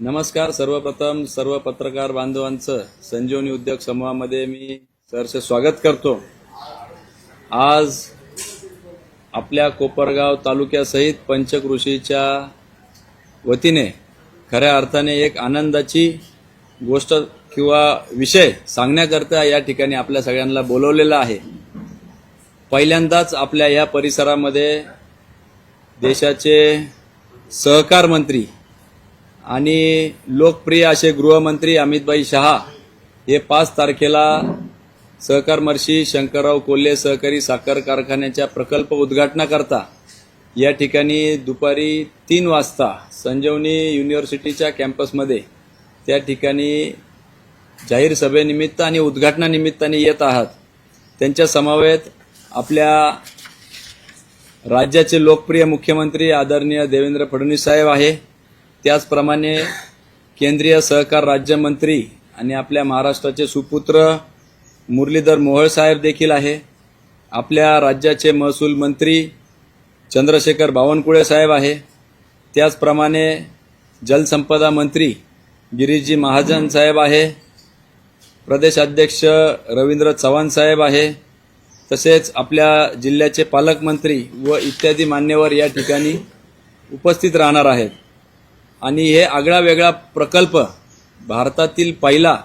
नमस्कार सर्वप्रथम सर्व पत्रकार बांधवांचं संजीवनी उद्योग समूहामध्ये मी सहर्ष स्वागत करतो. आज आपल्या कोपरगाव तालुक्यासहित पंचकृषीच्या वतीने खऱ्या अर्थाने एक आनंदाची गोष्ट किंवा विषय सांगण्याकरता या ठिकाणी आपल्या सगळ्यांना बोलवलेला आहे. पहिल्यांदाच आपल्या या परिसरामध्ये देशाचे सहकार मंत्री आणि लोकप्रिय असे गृहमंत्री अमितभाई शहा हे पाच तारखेला सहकार मर्शी शंकरराव कोल्हे सहकारी साखर कारखान्याच्या प्रकल्प उद्घाटनाकरता या ठिकाणी दुपारी तीन वाजता संजीवनी युनिव्हर्सिटीच्या कॅम्पसमध्ये त्या ठिकाणी जाहीर सभेनिमित्त आणि उद्घाटनानिमित्ताने येत आहात. त्यांच्या समवेत आपल्या राज्याचे लोकप्रिय मुख्यमंत्री आदरणीय देवेंद्र फडणवीस साहेब आहे. त्याचप्रमाणे केंद्रीय सहकार राज्यमंत्री आणि आपल्या महाराष्ट्राचे सुपुत्र मुरलीधर मोहोळ साहेब देखील आहे. आपल्या राज्याचे महसूल मंत्री चंद्रशेखर बावनकुळे साहेब आहे. त्याचप्रमाणे जलसंपदा मंत्री गिरीजी महाजन साहेब आहे. प्रदेशाध्यक्ष रवींद्र चव्हाण साहेब आहे. तसेच आपल्या जिल्ह्याचे पालकमंत्री व इत्यादी मान्यवर या ठिकाणी उपस्थित राहणार आहेत. आणि हे आगळा वेगळा प्रकल्प भारतातील पहिला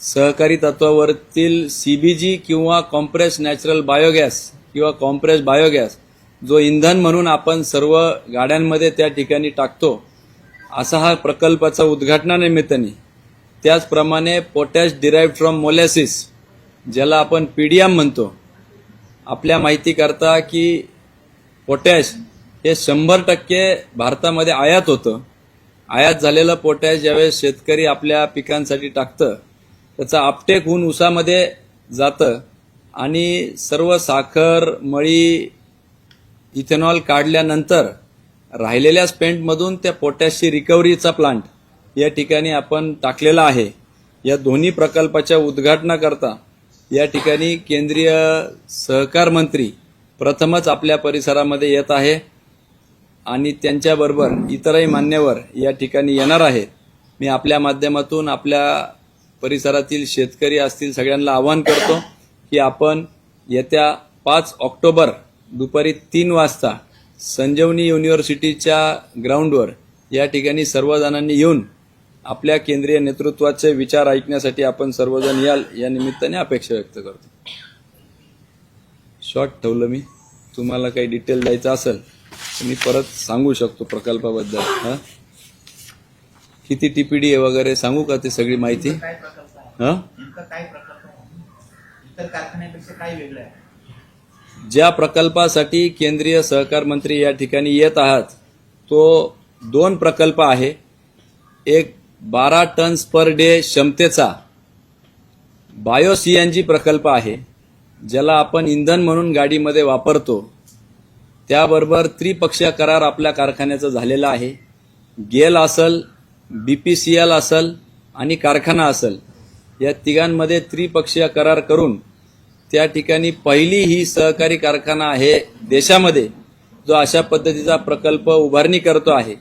सहकारी तत्त्वावरतील सी बी जी किंवा कॉम्प्रेस नॅचरल बायोगॅस किंवा कॉम्प्रेस बायोगॅस जो इंधन म्हणून आपण सर्व गाड्यांमध्ये त्या ठिकाणी टाकतो असा हा प्रकल्पाचा उद्घाटनानिमित्ताने. त्याचप्रमाणे पोटॅश डिराईव्ह फ्रॉम मोलॅसिस ज्याला आपण पी डी एम म्हणतो. आपल्या माहितीकरता की पोटॅश हे शंभर टक्के भारतामध्ये आयात होतं. आयात झालेलं पोटॅश ज्यावेळेस शेतकरी आपल्या पिकांसाठी टाकतं त्याचा आपटेक होऊन उसामध्ये जातं. आणि सर्व साखर मळी इथेनॉल काढल्यानंतर राहिलेल्या स्पेंटमधून त्या पोटॅशची रिकव्हरीचा प्लांट या ठिकाणी आपण टाकलेला आहे. या दोन्ही प्रकल्पाच्या उद्घाटनाकरता या ठिकाणी केंद्रीय सहकार मंत्री प्रथमच आपल्या परिसरामध्ये येत आहे. आणि त्यांच्याबरोबर इतरही मान्यवर या ठिकाणी येणार आहेत. मी आपल्या माध्यमातून आपल्या परिसरातील शेतकरी असतील सगळ्यांना आवाहन करतो की आपण येत्या पाच ऑक्टोबर दुपारी तीन वाजता संजीवनी युनिव्हर्सिटीच्या ग्राउंडवर या ठिकाणी सर्वजणांनी येऊन आपल्या केंद्रीय नेतृत्वाचे विचार ऐकण्यासाठी आपण सर्वजण याल या निमित्ताने अपेक्षा व्यक्त करतो. शॉर्ट ठेवलं मी. तुम्हाला काही डिटेल द्यायचं असेल मी परत सांगू शकतो प्रकल्पाबद्दल हा? किती टीपीडी आहे वगैरे सांगू का ते सगळी माहिती? हा? ज्या प्रकल्पासाठी केंद्रीय सहकार मंत्री या ठिकाणी येत आहात तो दोन प्रकल्प आहे. एक बारा टन्स पर डे क्षमतेचा बायो सीएनजी प्रकल्प आहे ज्याला आपण इंधन म्हणून गाडीमध्ये वापरतो. त्याबरोबर त्रिपक्षीय करार आपल्या कारखान्याचा झालेला आहे. गेल असल बी पी सी एल असल आणि कारखाना असल या तिघांमध्ये त्रिपक्षीय करार करून त्या ठिकाणी पहिली ही सहकारी कारखाना आहे देशामध्ये जो अशा पद्धतीचा प्रकल्प उभारणी करतो आहे.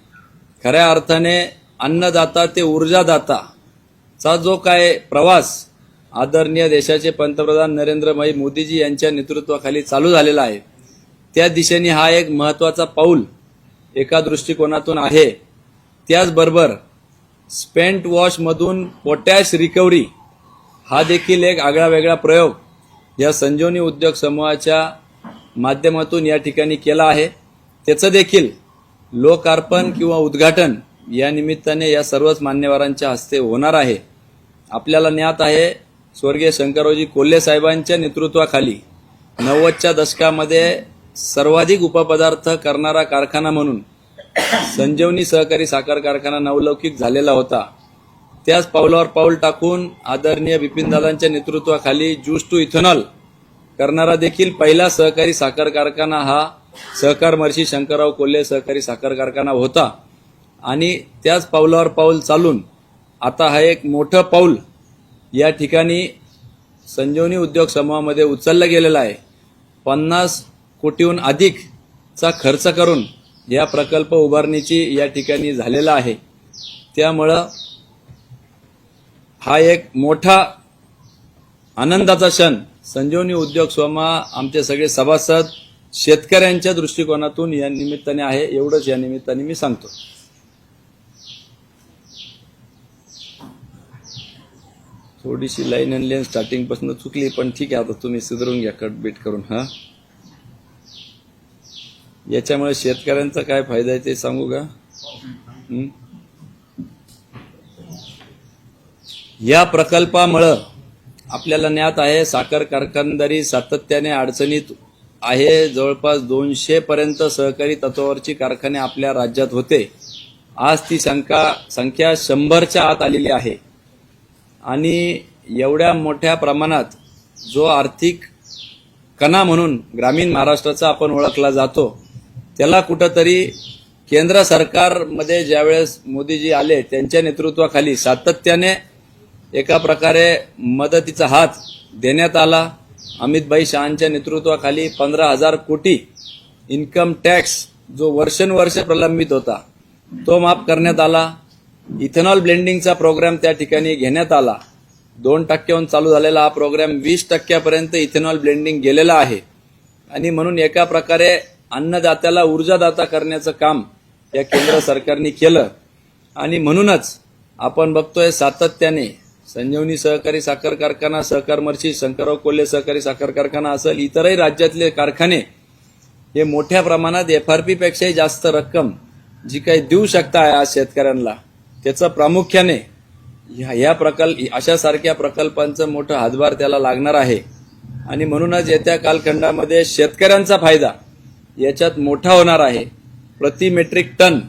खऱ्या अर्थाने अन्नदाता ते ऊर्जादाता चा जो काय प्रवास आदरणीय देशाचे पंतप्रधान नरेंद्र भाई मोदीजी यांच्या नेतृत्वाखाली चालू झालेला आहे. त्या दिशेने हा एक महत्त्वाचा पाऊल एका दृष्टिकोनातून आहे. त्याचबरोबर स्पेंट वॉशमधून पोटॅश रिकव्हरी हा देखील एक आगळा वेगळा प्रयोग या संजीवनी उद्योग समूहाच्या माध्यमातून या ठिकाणी केला आहे. त्याचं देखील लोकार्पण किंवा उद्घाटन या निमित्ताने या सर्वच मान्यवरांच्या हस्ते होणार आहे. आपल्याला ज्ञात आहे स्वर्गीय शंकररावजी कोल्हे साहेबांच्या नेतृत्वाखाली नव्वदच्या दशकामध्ये सर्वाधिक उपपदार्थ करणारा कारखाना म्हणून संजीवनी सहकारी साखर कारखाना नवलौकिक झालेला होता. त्याच पावलावर पाऊल टाकून आदरणीय बिपिनदादांच्या नेतृत्वाखाली ज्यूस टू इथेनॉल करणारा देखील पहिला सहकारी साखर कारखाना हा सहकार मर्शी शंकरराव कोल्हे सहकारी साखर कारखाना होता. आणि त्याच पावलावर पाऊल चालून आता हा एक मोठं पाऊल या ठिकाणी संजीवनी उद्योग समूहामध्ये उचललं गेलेलं आहे. पन्नास कोटीहून अधिकचा खर्च करून या प्रकल्प उभारणीची या ठिकाणी झालेला आहे. त्यामुळं हा एक मोठा आनंदाचा क्षण. संजीवनी उद्योग सोमा आमचे सगळे सभासद शेतकऱ्यांच्या दृष्टिकोनातून या निमित्ताने आहे एवढंच या निमित्ताने मी सांगतो. थोडीशी लाईन अँड लेन स्टार्टिंगपासून चुकली पण ठीक आहे आता तुम्ही सुधारून घ्या कट बीट करून हां? याच्यामुळे शेतकऱ्यांचा काय फायदा आहे ते सांगू का? या प्रकल्पामुळं आपल्याला ज्ञात आहे साखर कारखानदारी सातत्याने अडचणीत आहे. जवळपास दोनशे पर्यंत सहकारी तत्वावरची कारखाने आपल्या राज्यात होते. आज ती संख्या संख्या शंभरच्या आत आलेली आहे. आणि एवढ्या मोठ्या प्रमाणात जो आर्थिक कणा म्हणून ग्रामीण महाराष्ट्राचा आपण ओळखला जातो त्याला कुठंतरी केंद्र सरकारमध्ये ज्यावेळेस मोदीजी आले त्यांच्या नेतृत्वाखाली सातत्याने एका प्रकारे मदतीचा हात देण्यात आला. अमितभाई शहांच्या नेतृत्वाखाली पंधरा हजार कोटी इन्कम टॅक्स जो वर्षानुवर्ष प्रलंबित होता तो माफ करण्यात आला. इथेनॉल ब्लेंडिंगचा प्रोग्राम त्या ठिकाणी घेण्यात आला. दोन टक्क्याहून चालू झालेला हा प्रोग्राम वीस टक्क्यापर्यंत इथेनॉल ब्लेंडिंग गेलेला आहे. आणि म्हणून एका प्रकारे अन्नदात्याला ऊर्जादाता करण्याचं काम या केंद्र सरकारने केलं. आणि म्हणूनच आपण बघतोय सातत्याने संजीवनी सहकारी साखर कारखाना सहकार मर्ची शंकरराव कोल्हे सहकारी साखर कारखाना असेल इतरही राज्यातले कारखाने हे मोठ्या प्रमाणात एफ आर पीपेक्षाही जास्त रक्कम जी काही देऊ शकता आज शेतकऱ्यांना त्याचं प्रामुख्याने ह्या ह्या प्रकल्प अशा सारख्या प्रकल्पांचं मोठं हातभार त्याला लागणार आहे. आणि म्हणूनच येत्या कालखंडामध्ये शेतकऱ्यांचा फायदा याच्यात मोठा होणार आहे. प्रति मेट्रिक टन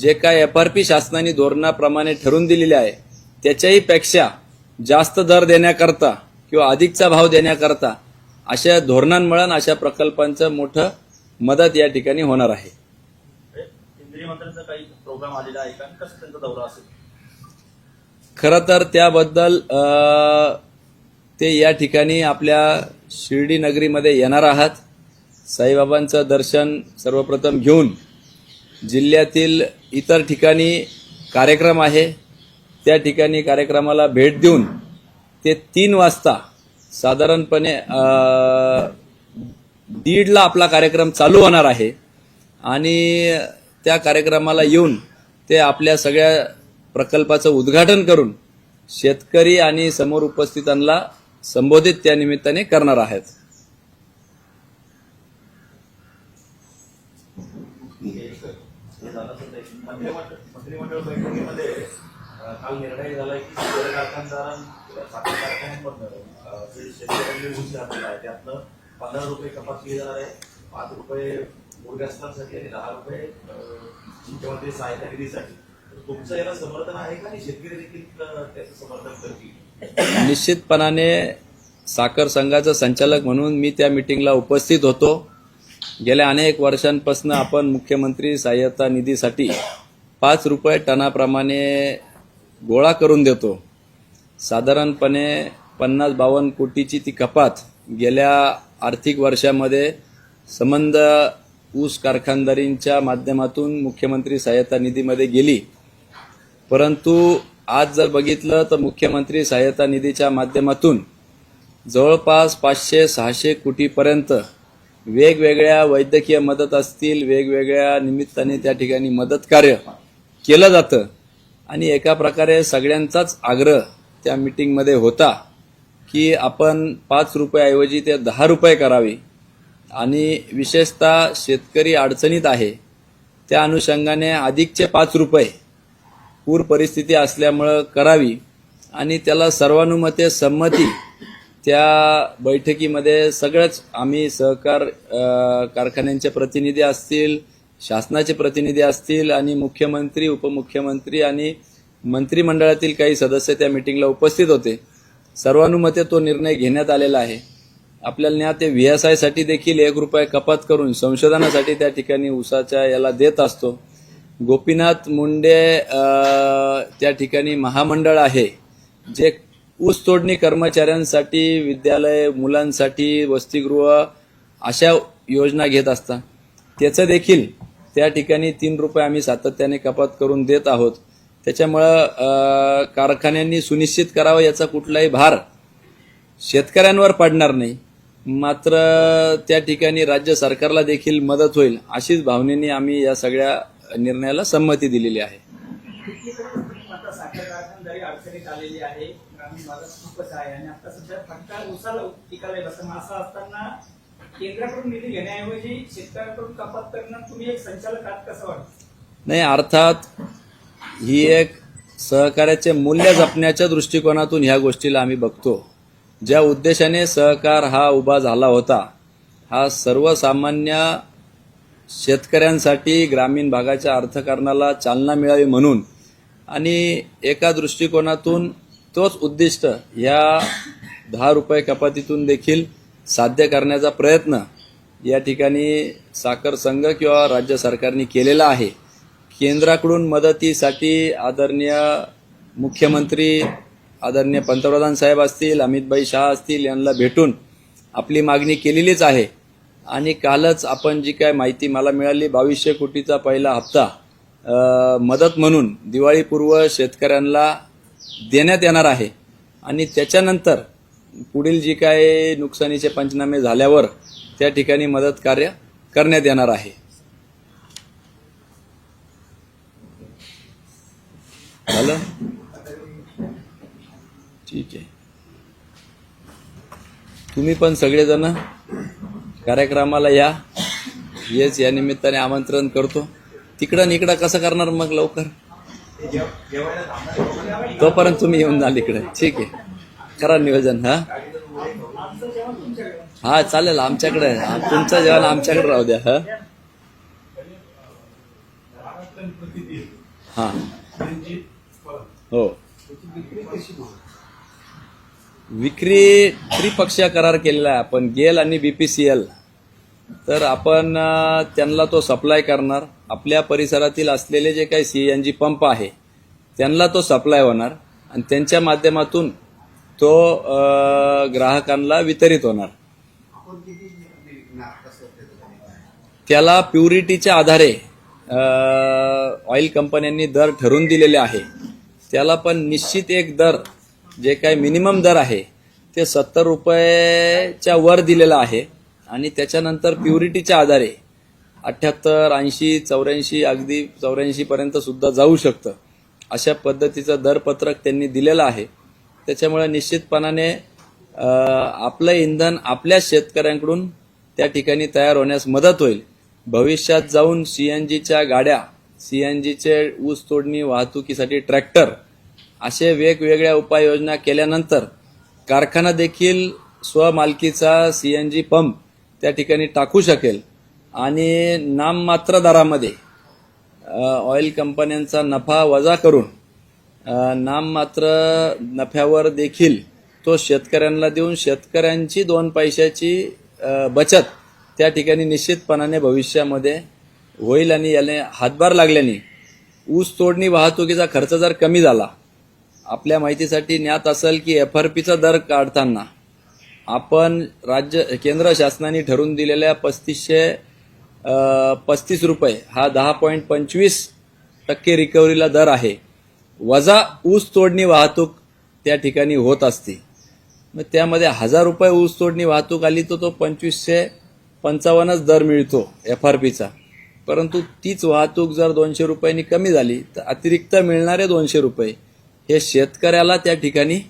जे काय एफ आर पी शासनाने धोरणाप्रमाणे ठरवून दिलेले आहे त्याच्याही पेक्षा जास्त दर देण्याकरता किंवा अधिकचा भाव देण्याकरता अशा धोरणांमुळे अशा प्रकल्पांचं मोठं मदत या ठिकाणी होणार आहे. केंद्रीय मंत्र्यांचा काही प्रोग्राम आलेला आहे का? आणि कसं त्यांचा दौरा असेल? खरं तर त्याबद्दल ते या ठिकाणी आपल्या शिर्डी नगरीमध्ये येणार आहात. साईबाबांचं दर्शन सर्वप्रथम घेऊन जिल्ह्यातील इतर ठिकाणी कार्यक्रम आहे. त्या ठिकाणी कार्यक्रमाला भेट देऊन ते तीन वाजता साधारणपणे दीडला आपला कार्यक्रम चालू होणार आहे. आणि त्या कार्यक्रमाला येऊन ते आपल्या सगळ्या प्रकल्पाचं उद्घाटन करून शेतकरी आणि समोर उपस्थितांना संबोधित त्या निमित्ताने करणार आहेत हे झालं तर ते मंत्रिमंडळ बैठकीमध्ये काल निर्णय झाला की साखर कारखानदारां साखर कारखान्यांमधनं जे शेतकऱ्यांनी ऊस घातलेला आहे त्यातनं पंधरा रुपये कपात केली जाणार आहे पाच रुपये पूरग्रस्तांसाठी आणि दहा रुपये अं, मुख्यमंत्री सहायता निधीसाठी तुमचं याला समर्थन आहे का आणि शेतकरी देखील त्याचं समर्थन करतील निश्चितपणाने साखर संघाचा संचालक म्हणून मी त्या मिटिंगला उपस्थित होतो. गेल्या अनेक वर्षांपासून आपण मुख्यमंत्री सहाय्यता निधीसाठी पाच रुपये टनाप्रमाणे गोळा करून देतो. साधारणपणे पन्नास बावन्न कोटीची ती कपात गेल्या आर्थिक वर्षामध्ये संबंध ऊस कारखानदारींच्या माध्यमातून मुख्यमंत्री सहाय्यता निधीमध्ये गेली. परंतु आज जर बघितलं तर मुख्यमंत्री सहाय्यता निधीच्या माध्यमातून जवळपास पाचशे सहाशे कोटीपर्यंत वेगवेगळ्या वैद्यकीय मदत असतील वेगवेगळ्या निमित्ताने त्या ठिकाणी मदत कार्य केलं जातं. आणि एका प्रकारे सगळ्यांचाच आग्रह त्या मिटिंगमध्ये होता की आपण पाच रुपयाऐवजी ते दहा रुपये करावे. आणि विशेषतः शेतकरी अडचणीत आहे त्या अनुषंगाने अधिकचे पाच रुपये पूर परिस्थिती असल्यामुळं करावी. आणि त्याला सर्वानुमते संमती त्या बैठकीमध्ये सगळंच आम्ही सहकार कारखान्यांचे प्रतिनिधी असतील शासनाचे प्रतिनिधी असतील आणि मुख्यमंत्री उपमुख्यमंत्री आणि मंत्रिमंडळातील काही सदस्य त्या मिटिंगला उपस्थित होते. सर्वानुमते तो निर्णय घेण्यात आलेला आहे. आपल्याला न्या ते व्ही एस देखील एक रुपये कपात करून संशोधनासाठी त्या ठिकाणी उसाच्या याला देत असतो. गोपीनाथ मुंडे त्या ठिकाणी महामंडळ आहे जे ऊस तोडणी कर्मचाऱ्यांसाठी विद्यालय मुलांसाठी वसतिगृह अशा योजना घेत असता त्याचं देखील त्या ठिकाणी तीन रुपये आम्ही सातत्याने कपात करून देत आहोत. त्याच्यामुळं कारखान्यांनी सुनिश्चित करावं याचा कुठलाही भार शेतकऱ्यांवर पडणार नाही. मात्र त्या ठिकाणी राज्य सरकारला देखील मदत होईल अशीच भावनेने आम्ही या सगळ्या निर्णयाला संमती दिलेली आहे आता साखर आहे. आणि आता सध्या फटका उसाला पिकाला बसत असं असताना केंद्राकडून निधी घेण्याऐवजी शेतकऱ्यांकडून कपात करणं तुम्ही एक संचालक आहात कसं वाटत? नाही अर्थात ही एक सहकार्याचे मूल्य जपण्याच्या दृष्टिकोनातून ह्या गोष्टीला आम्ही बघतो. ज्या उद्देशाने सहकार हा उभा झाला होता हा सर्वसामान्य शेतकऱ्यांसाठी ग्रामीण भागाच्या अर्थकारणाला चालना मिळावी म्हणून आणि एका दृष्टिकोनातून तोच उद्दिष्ट या दहा रुपये कपातीतून देखील साध्य करण्याचा प्रयत्न या ठिकाणी साखर संघ किंवा राज्य सरकारने केलेला आहे. केंद्राकडून मदतीसाठी आदरणीय मुख्यमंत्री आदरणीय पंतप्रधान साहेब असतील अमितभाई शहा असतील यांना भेटून आपली मागणी केलेलीच आहे. आणि कालच आपण जी काय माहिती मला मिळाली बावीसशे कोटीचा पहिला हप्ता मदत म्हणून दिवाळीपूर्व शेतकऱ्यांना देण्यात येणार आहे. आणि त्याच्यानंतर पुढील जी काय नुकसानीचे पंचनामे झाल्यावर त्या ठिकाणी मदत कार्य करण्यात येणार आहे. झालं? ठीक आहे. तुम्ही पण सगळेजण कार्यक्रमाला या. येस या निमित्ताने आमंत्रण करतो. तिकडं निकडं कसं करणार मग लवकर? तोपर्यंत तुम्ही येऊन जाल इकडे. ठीक आहे. करा नियोजन हा? हा चालेल आमच्याकडे. तुमचं जेवण आमच्याकडे राहू द्या हा? हा. हो. विक्री त्रिपक्षीय करार केलेला आहे आपण गेल आणि बीपीसीएल. तर आपण त्यांना तो सप्लाय करणार. आपल्या परिसरातील असलेले जे काही सी एन जी पंप आहे त्यांना तो सप्लाय होणार आणि त्यांच्या माध्यमातून तो ग्राहकांना वितरित होणार. त्याला प्युरिटीच्या आधारे ऑइल कंपन्यांनी दर ठरवून दिलेले आहे. त्याला पण निश्चित एक दर जे काही मिनिमम दर आहे ते सत्तर रुपयेच्या वर दिलेला आहे. आणि त्याच्यानंतर प्युरिटीच्या आधारे अठ्ठ्याहत्तर ऐंशी चौऱ्याऐंशी अगदी चौऱ्याऐंशी पर्यंत सुद्धा जाऊ शकतं. अशा पद्धतीचं दरपत्रक त्यांनी दिलेलं आहे. त्याच्यामुळे निश्चितपणाने आपलं इंधन आपल्या शेतकऱ्यांकडून त्या ठिकाणी तयार होण्यास मदत होईल. भविष्यात जाऊन सीएनजीच्या गाड्या सीएनजीचे ऊस तोडणी वाहतुकीसाठी ट्रॅक्टर असे वेगवेगळ्या उपाययोजना केल्यानंतर कारखाना देखील स्वमालकीचा सीएनजी पंप त्या ठिकाणी टाकू शकेल. आणि नाममात्र दरामध्ये ऑइल कंपन्यांचा नफा वजा करून नाममात्र नफ्यावर देखील तो शेतकऱ्यांना देऊन शेतकऱ्यांची दोन पैशाची बचत त्या ठिकाणी निश्चितपणाने भविष्यामध्ये होईल आणि याने हातभार लागल्याने ऊस तोडणी वाहतुकीचा खर्च जर कमी झाला आपल्या माहितीसाठी ज्ञात असेल की एफ आर पीचा दर काढताना आपण राज्य केंद्र शासनाने ठरवून दिलेल्या पस्तीसशे पस्तीस रुपये. हा दहा पॉईंट पंचवीस टक्के रिकव्हरीला दर आहे. वजा ऊस तोडणी वाहतूक त्या ठिकाणी होत असते. मग त्यामध्ये हजार रुपये ऊस तोडणी वाहतूक आली तर तो पंचवीसशे पंचावन्नच दर मिळतो एफ आर पीचा. परंतु तीच वाहतूक जर दोनशे रुपयांनी कमी झाली तर अतिरिक्त मिळणारे दोनशे रुपये हे शेतकऱ्याला त्या ठिकाणी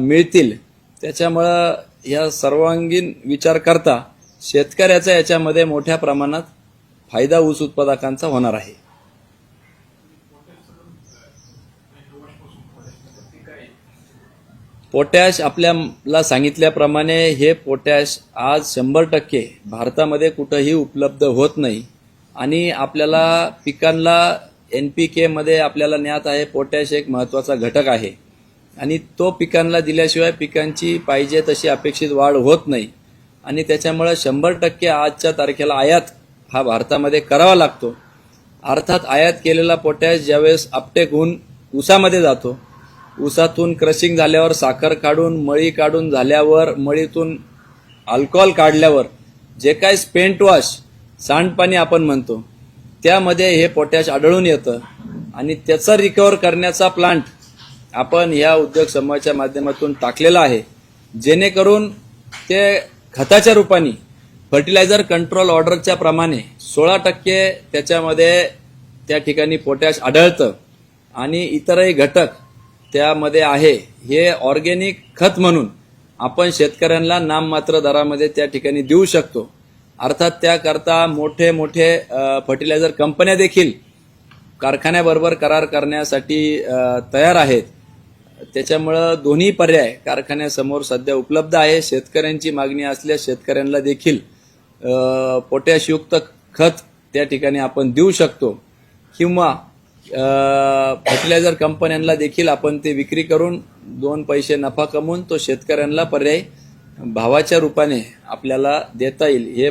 मिळतील. त्याच्यामुळं या सर्वांगीण विचार करता शेतकऱ्याचा याच्यामध्ये मोठ्या प्रमाणात फायदा ऊस उत्पादकांचा होणार आहे. पोटॅश आपल्याला सांगितल्याप्रमाणे हे पोटॅश आज शंभर टक्के भारतामध्ये कुठंही उपलब्ध होत नाही आणि आपल्याला पिकांना एन पी केमध्ये आपल्याला ज्ञात आहे पोटॅश एक महत्त्वाचा घटक आहे. आणि तो पिकांना दिल्याशिवाय पिकांची पाहिजे तशी अपेक्षित वाढ होत नाही. आणि त्याच्यामुळे शंभर टक्के आजच्या तारखेला आयात हा भारतामध्ये करावा लागतो. अर्थात आयात केलेला पोटॅश ज्यावेळेस अपटेक होऊन ऊसामध्ये जातो ऊसातून क्रशिंग झाल्यावर साखर काढून मळी काढून झाल्यावर मळीतून अल्कोहोल काढल्यावर जे काय स्पेंट वॉश सांडपाणी आपण म्हणतो त्यामध्ये हे पोटॅश आढळून येतं. आणि त्याचा रिकवर करण्याचा प्लांट आपण या उद्योग समूहाच्या माध्यमातून टाकलेला आहे. जेणेकरून ते खताच्या रूपाने फर्टिलायझर कंट्रोल ऑर्डरच्या प्रमाणे सोळा टक्के त्याच्यामध्ये त्या ठिकाणी पोटॅश आढळतं. आणि इतरही घटक त्यामध्ये आहे. हे ऑर्गेनिक खत म्हणून आपण शेतकऱ्यांना नाममात्र दरामध्ये त्या ठिकाणी देऊ शकतो. अर्थात त्याकरता मोठे मोठे फर्टिलायझर कंपन्या देखील कारखान्याबरोबर करार करण्यासाठी तयार आहेत. त्याच्यामुळं दोन्ही पर्याय कारखान्यासमोर सध्या उपलब्ध आहे. शेतकऱ्यांची मागणी असल्यास शेतकऱ्यांना देखील पोटॅशयुक्त खत त्या ठिकाणी आपण देऊ शकतो. किंवा फर्टिलायझर कंपन्यांना देखील आपण ते विक्री करून दोन पैसे नफा कमवून तो शेतकऱ्यांना पर्याय भावाच्या रूपाने आपल्याला देता येईल. हे